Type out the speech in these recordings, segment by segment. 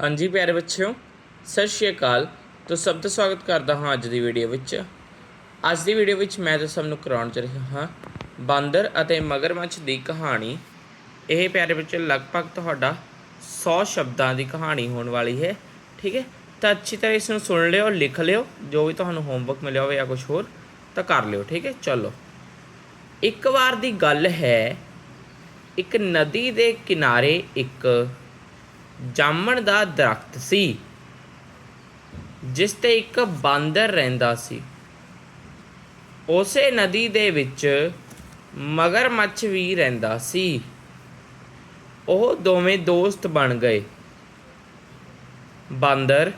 ਹਾਂਜੀ ਪਿਆਰੇ ਬੱਚਿਓ, ਸਤਿ ਸ਼੍ਰੀ ਅਕਾਲ। ਤੋਂ ਸਭ ਦਾ ਸਵਾਗਤ ਕਰਦਾ ਹਾਂ ਅੱਜ ਦੀ ਵੀਡੀਓ ਵਿੱਚ। ਅੱਜ ਦੀ ਵੀਡੀਓ ਵਿੱਚ ਮੈਂ ਤਾਂ ਸਭ ਨੂੰ ਕਰਾਉਣ ਚ ਰਿਹਾ ਹਾਂ ਬਾਂਦਰ ਅਤੇ ਮਗਰਮੱਛ ਦੀ ਕਹਾਣੀ। ਇਹ ਪਿਆਰੇ ਬੱਚੇ ਲਗਭਗ ਤੁਹਾਡਾ 100 ਸ਼ਬਦਾਂ ਦੀ ਕਹਾਣੀ ਹੋਣ ਵਾਲੀ ਹੈ, ਠੀਕ ਹੈ? ਤਾਂ ਅੱਛੀ ਤਰ੍ਹਾਂ ਇਸ ਨੂੰ ਸੁਣ ਲਿਓ, ਲਿਖ ਲਿਓ, ਜੋ ਵੀ ਤੁਹਾਨੂੰ ਹੋਮਵਰਕ ਮਿਲਿਆ ਹੋਵੇ ਜਾਂ ਕੁਝ ਹੋਰ, ਤਾਂ ਕਰ ਲਿਓ, ਠੀਕ ਹੈ? ਚਲੋ। ਇੱਕ ਵਾਰ ਦੀ ਗੱਲ ਹੈ, ਇੱਕ ਨਦੀ ਦੇ ਕਿਨਾਰੇ ਇੱਕ ਜਾਮਣ ਦਾ ਦਰਖਤ ਸੀ, ਜਿਸ ਤੇ ਇੱਕ ਬਾਂਦਰ ਰਹਿੰਦਾ ਸੀ। ਉਸੇ ਨਦੀ ਦੇ ਵਿੱਚ ਮਗਰਮੱਛ ਵੀ ਰਹਿੰਦਾ ਸੀ। ਉਹ ਦੋਵੇਂ ਦੋਸਤ ਬਣ ਗਏ। ਬਾਂਦਰ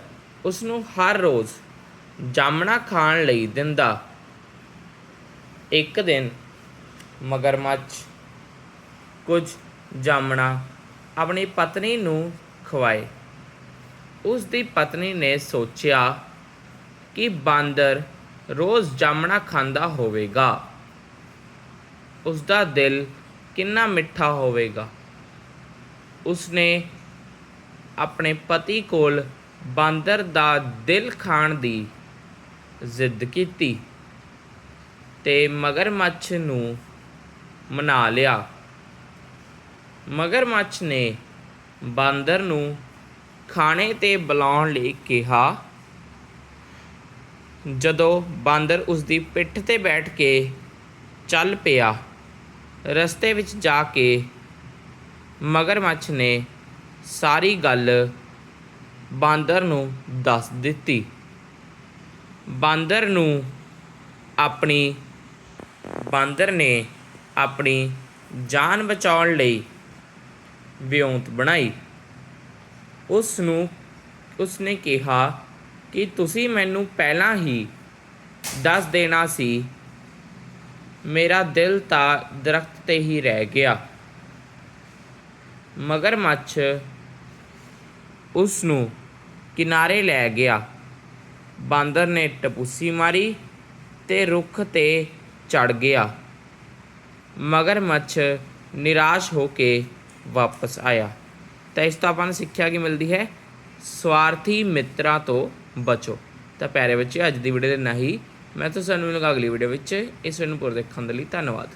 ਉਸ ਨੂੰ ਹਰ ਰੋਜ਼ ਜਾਮਣਾ ਖਾਣ ਲਈ ਦਿੰਦਾ। ਇੱਕ ਦਿਨ ਮਗਰਮੱਛ ਕੁਝ ਜਾਮਣਾ ਆਪਣੀ ਪਤਨੀ ਨੂੰ ਖਵਾਏ। ਉਸ ਦੀ ਪਤਨੀ ਨੇ ਸੋਚਿਆ ਕਿ ਬਾਂਦਰ ਰੋਜ਼ ਜਾਮਣਾ ਖਾਂਦਾ ਹੋਵੇਗਾ। ਉਸ ਦਾ ਦਿਲ ਕਿੰਨਾ ਮਿੱਠਾ ਹੋਵੇਗਾ। ਉਸਨੇ ਆਪਣੇ ਪਤੀ ਕੋਲ ਬਾਂਦਰ ਦਾ ਦਿਲ ਖਾਣ ਦੀ ਜ਼ਿੱਦ ਕੀਤੀ ਤੇ ਮਗਰਮੱਛ ਨੂੰ ਮਨਾ ਲਿਆ। ਮਗਰਮੱਛ ਨੇ ਬਾਂਦਰ ਨੂੰ ਖਾਣੇ ਤੇ ਬੁਲਾਉਣ ਲਈ ਕਿਹਾ। ਜਦੋਂ ਬਾਂਦਰ ਉਸ ਦੀ ਪਿੱਠ ਤੇ ਬੈਠ ਕੇ ਚੱਲ ਪਿਆ, ਰਸਤੇ ਵਿੱਚ ਜਾ ਕੇ ਮਗਰਮੱਛ ਨੇ ਸਾਰੀ ਗੱਲ ਬਾਂਦਰ ਨੂੰ ਦੱਸ ਦਿੱਤੀ। ਬਾਂਦਰ ਨੂੰ ਆਪਣੀ, ਬਾਂਦਰ ਨੇ ਆਪਣੀ ਜਾਨ ਬਚਾਉਣ ਲਈ ਵਿਉਂਤ ਬਣਾਈ। ਉਸ ਨੂੰ ਉਸ ਨੇ ਕਿਹਾ ਕਿ ਤੁਸੀਂ ਮੈਨੂੰ ਪਹਿਲਾਂ ਹੀ ਦੱਸ ਦੇਣਾ ਸੀ, ਮੇਰਾ ਦਿਲ ਤਾਂ ਦਰਖਤ ਤੇ ਹੀ ਰਹਿ ਗਿਆ। ਮਗਰਮੱਛ ਉਸ ਨੂੰ ਕਿਨਾਰੇ ਲੈ ਗਿਆ। ਬਾਂਦਰ ਨੇ ਟਪੂਸੀ ਮਾਰੀ ਤੇ ਰੁੱਖ ਤੇ ਚੜ ਗਿਆ। ਮਗਰ ਮੱਛ ਨਿਰਾਸ਼ ਹੋ ਕੇ ਵਾਪਸ ਆਇਆ। ਤਾਂ ਇਸ ਤੋਂ ਆਪਾਂ ਨੂੰ ਸਿੱਖਿਆ ਕੀ ਮਿਲਦੀ ਹੈ? ਸਵਾਰਥੀ ਮਿੱਤਰਾਂ ਤੋਂ ਬਚੋ। ਤਾਂ ਪਿਆਰੇ ਬੱਚੇ, ਅੱਜ ਦੀ ਵੀਡੀਓ ਦੇ ਨਹੀਂ ਮੈਂ ਤੁਹਾਨੂੰ ਮਿਲਾਂਗਾ ਅਗਲੀ ਵੀਡੀਓ ਵਿੱਚ। ਇਸ ਨੂੰ ਪੂਰਾ ਦੇਖਣ ਦੇ ਲਈ ਧੰਨਵਾਦ।